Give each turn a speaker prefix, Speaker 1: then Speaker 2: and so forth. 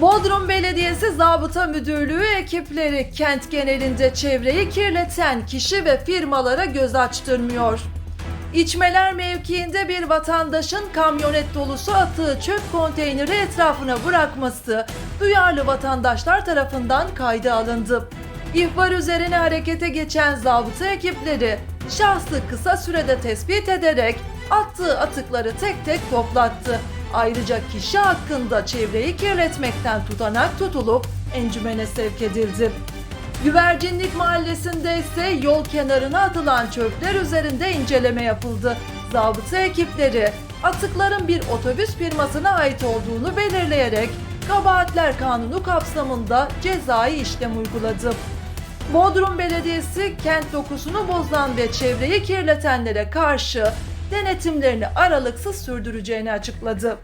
Speaker 1: Bodrum Belediyesi Zabıta Müdürlüğü ekipleri kent genelinde çevreyi kirleten kişi ve firmalara göz açtırmıyor. İçmeler mevkiinde bir vatandaşın kamyonet dolusu atığı çöp konteyneri etrafına bırakması duyarlı vatandaşlar tarafından kayda alındı. İhbar üzerine harekete geçen zabıta ekipleri şahsı kısa sürede tespit ederek attığı atıkları tek tek toplattı. Ayrıca kişi hakkında çevreyi kirletmekten tutanak tutulup encümene sevk edildi. Güvercinlik Mahallesi'nde ise yol kenarına atılan çöpler üzerinde inceleme yapıldı. Zabıta ekipleri atıkların bir otobüs firmasına ait olduğunu belirleyerek Kabahatler Kanunu kapsamında cezai işlem uyguladı. Bodrum Belediyesi kent dokusunu bozan ve çevreyi kirletenlere karşı denetimlerini aralıksız sürdüreceğini açıkladı.